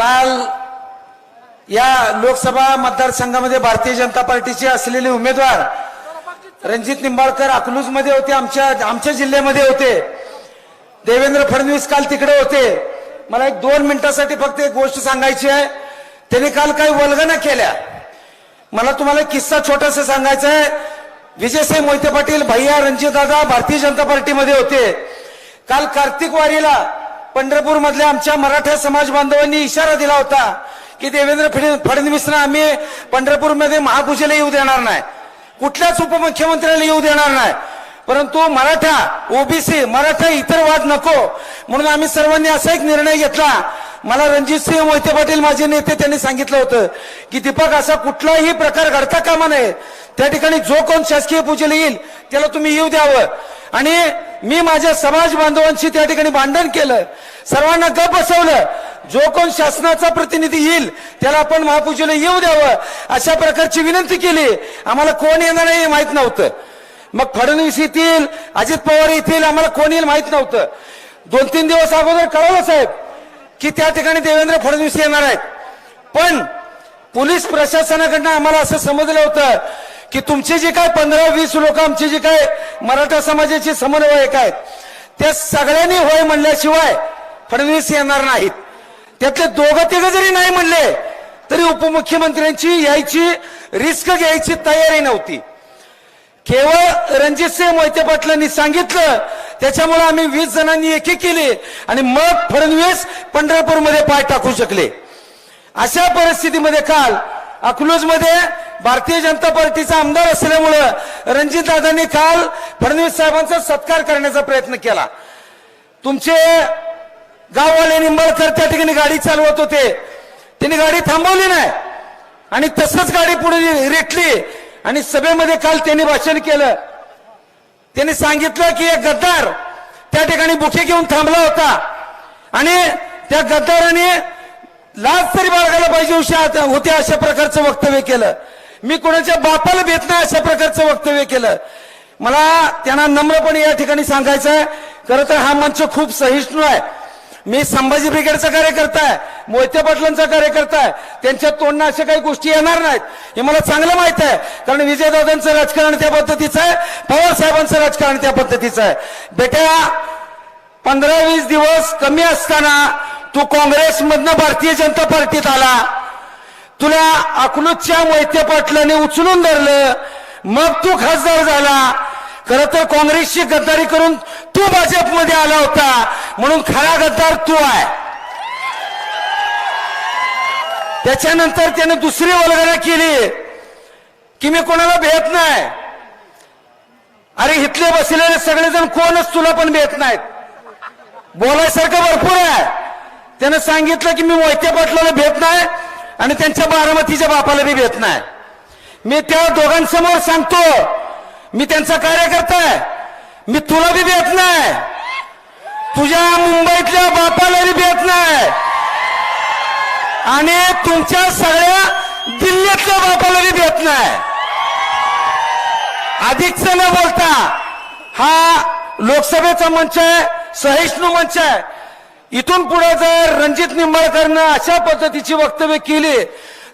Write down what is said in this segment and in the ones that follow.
काल या लोकसभा मतदारसंघामध्ये भारतीय जनता पार्टीचे असलेले उमेदवार रणजित निंबाळकर अकलूजमध्ये होते आमच्या आमच्या जिल्ह्यामध्ये होते. देवेंद्र फडणवीस काल तिकडे होते. मला एक दोन मिनिटासाठी फक्त एक गोष्ट सांगायची आहे. त्यांनी काल काही वल्गना केल्या. मला तुम्हाला किस्सा छोटासा सांगायचा आहे. विजयसिंह मोहिते पाटील भैया रणजित दादा भारतीय जनता पार्टीमध्ये होते. काल कार्तिक वारीला पंढरपूर मधल्या आमच्या मराठा समाज बांधवांनी इशारा दिला होता की देवेंद्र फडणवीसना आम्ही पंढरपूरमध्ये महापूजेला येऊ देणार नाही. कुठल्याच उपमुख्यमंत्र्याला येऊ देणार नाही. परंतु मराठा ओबीसी मराठा इतर वाद नको. म्हणून आम्ही सर्वांनी असा एक निर्णय घेतला. मला रणजितसिंह मोहिते पाटील माझे नेते त्यांनी सांगितलं होतं की दीपक असा कुठलाही प्रकार घडता कामा नये. त्या ठिकाणी जो कोण शासकीय पूजेला येईल त्याला तुम्ही येऊ द्यावं. आणि मी माझ्या समाज बांधवांशी त्या ठिकाणी भांडण केलं. सर्वांना गप बसवलं. जो कोण शासनाचा प्रतिनिधी येईल त्याला आपण महापूजेला येऊ द्यावं अशा प्रकारची विनंती केली. आम्हाला कोण येणार नाही हे माहीत नव्हतं. मग फडणवीस येतील अजित पवार येतील आम्हाला कोण येईल माहीत नव्हतं. दोन तीन दिवस अगोदर कळवलं साहेब की त्या ठिकाणी देवेंद्र फडणवीस येणार आहेत. पण पोलीस प्रशासनाकडनं आम्हाला असं समजलं होतं की तुमचे जे काय पंधरा वीस लोक आमचे जे काय मराठा समाजाचे समन्वयक आहेत. त्या सगळ्यांनी होय म्हणल्याशिवाय फडणवीस येणार नाहीत. त्यातले दोघं तिघ जरी नाही म्हणले तरी उपमुख्यमंत्र्यांची यायची रिस्क घ्यायची तयारी नव्हती. केवळ रणजितसिंह मोहिते पाटलांनी सांगितलं त्याच्यामुळे आम्ही वीस जणांनी एकी केली आणि मग फडणवीस पंढरपूरमध्ये पाय टाकू शकले. अशा परिस्थितीमध्ये काल अकलूजमध्ये भारतीय जनता पार्टीचा आमदार असल्यामुळं रणजित दादांनी काल फडणवीस साहेबांचा सत्कार करण्याचा प्रयत्न केला. तुमचे गाववाले निंबाळकर त्या ठिकाणी गाडी चालवत होते. त्यांनी गाडी थांबवली नाही. आणि तसंच गाडी पुढे रेटली. आणि सभेमध्ये काल त्यांनी भाषण केलं. त्यांनी सांगितलं की एक गद्दार त्या ठिकाणी बुके घेऊन थांबला होता. आणि त्या गद्दाराने लाज तरी बाळगायला पाहिजे उशा- होते अशा प्रकारचं वक्तव्य केलं. मी कोणाच्या बापाला भेट नाही अशा प्रकारचं वक्तव्य केलं. मला त्यांना नम्रपणे या ठिकाणी सांगायचं आहे. खरं तर हा मंच खूप सहिष्णू आहे. मी संभाजी ब्रिगेडचा कार्यकर्ता आहे. मोहिते पाटलांचा कार्यकर्ता आहे. त्यांच्या तोंडनं अशा काही गोष्टी येणार नाहीत. हे मला चांगलं माहीत आहे. कारण विजयदादांचं राजकारण त्या पद्धतीचं आहे. पवार साहेबांचं राजकारण त्या पद्धतीचं आहे. बेटा पंधरा वीस दिवस कमी असताना तू काँग्रेसमधनं भारतीय जनता पार्टीत आला. तुला अकलूतच्या मोहिते पाटलाने उचलून धरलं. मग तू खासदार झाला. खर तर काँग्रेसची गद्दारी करून तू भाजपमध्ये आला होता. म्हणून खरा गद्दार तू आहे. त्याच्यानंतर त्याने दुसरी वलगणा केली. की मी कोणाला भेट नाही. अरे इथले बसलेले सगळेजण कोणच तुला पण भेट नाहीत. बोलायसारखं भरपूर आहे. त्यानं सांगितलं की मी मोहिते पाटलाला भेट नाही आणि त्यांच्या बारामतीच्या बापाला बी भेट नाही. मी त्या दोघांसमोर सांगतो मी त्यांचा कार्यकर्ता आहे. मी तुला बी भेट नाही. तुझ्या मुंबईतल्या बापाला बी भेट नाही. आणि तुमच्या सगळ्या दिल्लीतल्या बापाला बी भेट नाही. अधिकच न बोलता हा लोकसभेचा मंच आहे सहिष्णू मंच आहे. इथून पुढे जर रणजित निंबाळकरनं अशा पद्धतीची वक्तव्य केली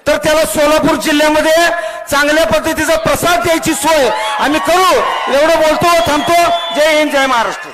तर त्याला सोलापूर जिल्ह्यामध्ये चांगल्या पद्धतीचा प्रसाद द्यायची सोय आम्ही करू. एवढं बोलतो थांबतो. जय हिंद जय महाराष्ट्र.